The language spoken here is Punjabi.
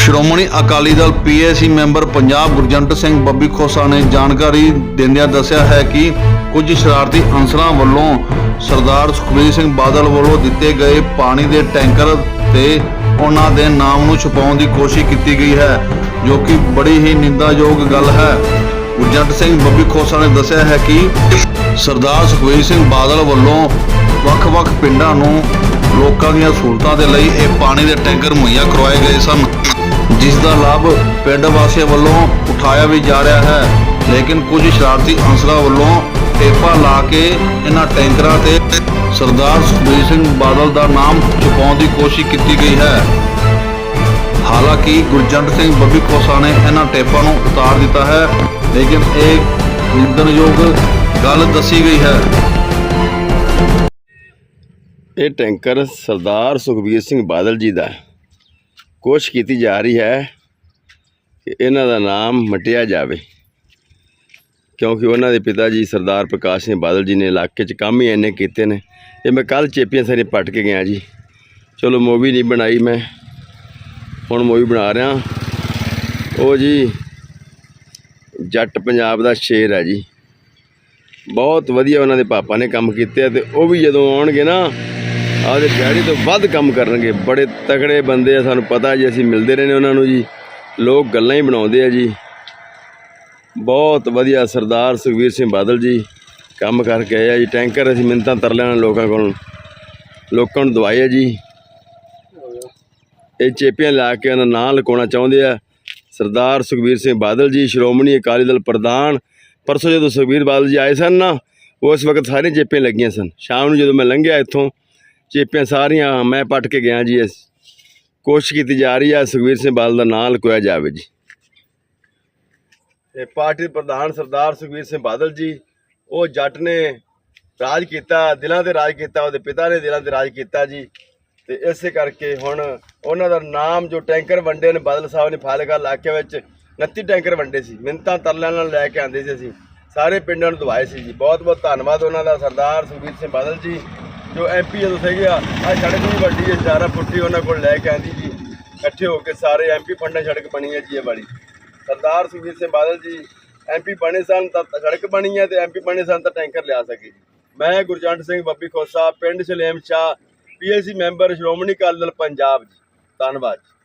ਸ਼੍ਰੋਮਣੀ ਅਕਾਲੀ ਦਲ ਪੀਏਸੀ ਮੈਂਬਰ ਪੰਜਾਬ ਗੁਰਜੰਟ ਸਿੰਘ ਬੱਬੀ ਖੋਸਾ ਨੇ ਜਾਣਕਾਰੀ ਦਿੰਦਿਆਂ ਦੱਸਿਆ ਹੈ ਕਿ ਕੁਝ ਸ਼ਰਾਰਤੀ ਅਨਸਰਾਂ ਵੱਲੋਂ ਸਰਦਾਰ ਸੁਖਬੀਰ ਸਿੰਘ ਬਾਦਲ ਵੱਲੋਂ ਦਿੱਤੇ ਗਏ ਪਾਣੀ ਦੇ ਟੈਂਕਰ ਤੇ ਉਹਨਾਂ ਦੇ ਨਾਮ ਨੂੰ ਛੁਪਾਉਣ ਦੀ ਕੋਸ਼ਿਸ਼ ਕੀਤੀ ਗਈ ਹੈ, ਜੋ ਕਿ ਬੜੀ ਹੀ ਨਿੰਦਾਯੋਗ ਗੱਲ ਹੈ। ਗੁਰਜੰਟ ਸਿੰਘ ਬੱਬੀ ਖੋਸਾ ਨੇ ਦੱਸਿਆ ਹੈ ਕਿ ਸਰਦਾਰ ਸੁਖਬੀਰ ਸਿੰਘ ਬਾਦਲ ਵੱਲੋਂ ਵੱਖ-ਵੱਖ ਪਿੰਡਾਂ ਨੂੰ ਲੋਕਾਂ ਦੀਆਂ ਸਹੂਲਤਾਂ ਦੇ ਲਈ ਇਹ ਪਾਣੀ ਦੇ ਟੈਂਕਰ ਮੁਹੱਈਆ ਕਰਵਾਏ ਗਏ ਸਨ। ਜਿਸ ਦਾ ਲਾਭ ਪਿੰਡ ਵਾਸੀਆਂ ਵੱਲੋਂ ਉਠਾਇਆ ਵੀ ਜਾ ਰਿਹਾ ਹੈ। ਲੇਕਿਨ ਕੁਝ ਸ਼ਰਾਰਤੀ ਅਨਸਰਾਂ ਵੱਲੋਂ ਟੇਪਾ ਲਾ ਕੇ ਇਹਨਾਂ ਟੈਂਕਰਾਂ ਤੇ ਸਰਦਾਰ ਸੁਖਬੀਰ ਸਿੰਘ ਬਾਦਲ ਦਾ ਨਾਮ ਛੁਪਾਉਣ ਦੀ ਕੋਸ਼ਿਸ਼ ਕੀਤੀ ਗਈ ਹੈ। ਹਾਲਾਂਕਿ ਗੁਰਜੰਟ ਸਿੰਘ ਬੱਬੀ ਖੋਸਾ ਨੇ ਇਹਨਾਂ ਟੇਪਾਂ ਨੂੰ ਉਤਾਰ ਦਿੱਤਾ ਹੈ, ਲੇਕਿਨ ਇਹ ਨਿੰਦਣਯੋਗ ਗੱਲ ਦੱਸੀ ਗਈ ਹੈ। ਇਹ ਟੈਂਕਰ ਸਰਦਾਰ ਸੁਖਬੀਰ ਸਿੰਘ ਬਾਦਲ ਜੀ ਦਾ ਹੈ। ਕੋਸ਼ਿਸ਼ ਕੀਤੀ ਜਾ ਰਹੀ ਹੈ ਕਿ ਇਹਨਾਂ ਦਾ ਨਾਮ ਮਟਿਆ ਜਾਵੇ, ਕਿਉਂਕਿ ਉਹਨਾਂ ਦੇ ਪਿਤਾ ਜੀ ਸਰਦਾਰ ਪ੍ਰਕਾਸ਼ ਸਿੰਘ ਬਾਦਲ ਜੀ ਨੇ ਇਲਾਕੇ 'ਚ ਕੰਮ ਹੀ ਇੰਨੇ ਕੀਤੇ ਨੇ। ਇਹ ਮੈਂ ਕੱਲ ਚੇਪੀਆਂ ਸਾਰੇ ਪੱਟ ਕੇ ਗਿਆ ਜੀ। ਚਲੋ ਮੂਵੀ ਨਹੀਂ ਬਣਾਈ ਮੈਂ, ਹੁਣ ਮੂਵੀ ਬਣਾ ਰਿਹਾ। ਉਹ ਜੀ ਜੱਟ ਪੰਜਾਬ ਦਾ ਸ਼ੇਰ ਹੈ ਜੀ। ਬਹੁਤ ਵਧੀਆ ਉਹਨਾਂ ਦੇ ਪਾਪਾ ਨੇ ਕੰਮ ਕੀਤੇ ਆ ਤੇ ਉਹ ਵੀ ਜਦੋਂ ਆਉਣਗੇ ਨਾ ਆਪਦੇ ਡੈਡੀ ਤੋਂ ਵੱਧ ਕੰਮ ਕਰਨਗੇ। ਬੜੇ ਤਕੜੇ ਬੰਦੇ ਆ, ਸਾਨੂੰ ਪਤਾ ਜੀ, ਅਸੀਂ ਮਿਲਦੇ ਰਹੇ ਨੇ ਉਹਨਾਂ ਨੂੰ ਜੀ। ਲੋਕ ਗੱਲਾਂ ਹੀ ਬਣਾਉਂਦੇ ਆ ਜੀ। ਬਹੁਤ ਵਧੀਆ ਸਰਦਾਰ ਸੁਖਵੀਰ ਸਿੰਘ ਬਾਦਲ ਜੀ ਕੰਮ ਕਰਕੇ ਆਏ ਆ ਜੀ। ਟੈਂਕਰ ਅਸੀਂ ਮਿੰਤਾਂ ਤਰ ਲੈਣਾ ਲੋਕਾਂ ਕੋਲ। ਲੋਕਾਂ ਨੂੰ ਦਵਾਏ ਆ ਜੀ। ਇਹ ਚੇਪੀਆਂ ਲਾ ਕੇ ਉਹਨਾਂ ਨਾਂ ਲਕਾਉਣਾ ਚਾਹੁੰਦੇ ਆ। ਸਰਦਾਰ ਸੁਖਬੀਰ ਸਿੰਘ ਬਾਦਲ ਜੀ, ਸ਼੍ਰੋਮਣੀ ਅਕਾਲੀ ਦਲ ਪ੍ਰਧਾਨ। ਪਰਸੋਂ ਜਦੋਂ ਸੁਖਬੀਰ ਬਾਦਲ ਜੀ ਆਏ ਸਨ ਨਾ, ਉਸ ਵਕਤ ਸਾਰੀਆਂ ਚੇਪੀਆਂ ਲੱਗੀਆਂ ਸਨ। ਸ਼ਾਮ ਨੂੰ ਜਦੋਂ ਮੈਂ ਲੰਘਿਆ ਇੱਥੋਂ ਚੇਪੀਆਂ ਸਾਰੀਆਂ ਮੈਂ ਪੱਟ ਕੇ ਗਿਆ ਜੀ। ਇਸ ਕੋਸ਼ਿਸ਼ ਕੀਤੀ ਜਾ ਰਹੀ ਹੈ ਸੁਖਬੀਰ ਸਿੰਘ ਬਾਦਲ ਦਾ ਨਾਂ ਲਕੋਇਆ ਜਾਵੇ ਜੀ। ਇਹ ਪਾਰਟੀ ਦੇ ਪ੍ਰਧਾਨ ਸਰਦਾਰ ਸੁਖਬੀਰ ਸਿੰਘ ਬਾਦਲ ਜੀ, ਉਹ ਜੱਟ ਨੇ ਰਾਜ ਕੀਤਾ, ਦਿਲਾਂ ਤੇ ਰਾਜ ਕੀਤਾ, ਉਹਦੇ ਪਿਤਾ ਨੇ ਦਿਲਾਂ ਤੇ ਰਾਜ ਕੀਤਾ ਜੀ। ਤੇ ਇਸੇ ਕਰਕੇ ਹੁਣ ਉਹਨਾਂ ਦਾ ਨਾਮ ਜੋ ਟੈਂਕਰ ਵੰਡੇ ਨੇ, ਬਾਦਲ ਸਾਹਿਬ ਨੇ ਫਾਜ਼ਿਲਕਾ ਇਲਾਕੇ ਵਿੱਚ 29 ਟੈਂਕਰ ਵੰਡੇ ਸੀ। ਮਿੰਤਾਂ ਤਰਲਿਆਂ ਨਾਲ ਲੈ ਕੇ ਆਂਦੇ ਸੀ ਅਸੀਂ। ਸਾਰੇ ਪਿੰਡਾਂ ਨੂੰ ਦਵਾਏ ਸੀ ਜੀ। ਬਹੁਤ ਬਹੁਤ ਧੰਨਵਾਦ ਉਹਨਾਂ ਦਾ, ਸਰਦਾਰ ਸੁਖਬੀਰ ਸਿੰਘ ਬਾਦਲ ਜੀ। ਜੋ ਐਮਪੀ ਜਦੋਂ ਸੀਗੇ ਆ ਆਹ ਸੜਕ ਵੀ ਵੱਡੀ ਹੈ, ਸਾਰਾ ਫੁੱਟੀ ਉਹਨਾਂ ਕੋਲ ਲੈ ਕੇ ਆਂਦੀ ਜੀ। ਇਕੱਠੇ ਹੋ ਕੇ ਸਾਰੇ ਐਮਪੀ ਫੰਡਾਂ ਸੜਕ ਬਣੀ ਹੈ ਜੀ ਇਹ ਵਾਲੀ। ਸਰਦਾਰ ਸੁਖਬੀਰ ਸਿੰਘ ਬਾਦਲ ਜੀ ਐਮਪੀ ਬਣੇ ਸਨ ਤਾਂ ਸੜਕ ਬਣੀ ਹੈ ਤੇ ਐਮਪੀ ਬਣੇ ਸਨ ਤਾਂ ਟੈਂਕਰ ਲਿਆ ਸਕੇ ਜੀ। ਮੈਂ ਗੁਰਜੰਟ ਸਿੰਘ ਬੱਬੀ ਖੋਸਾ, ਪਿੰਡ ਸਲੇਮ ਸ਼ਾਹ ਪੀਐਸਸੀ ਮੈਂਬਰ ਸ਼੍ਰੋਮਣੀ ਅਕਾਲੀ ਦਲ ਪੰਜਾਬ ਜੀ। ਧੰਨਵਾਦ ਜੀ।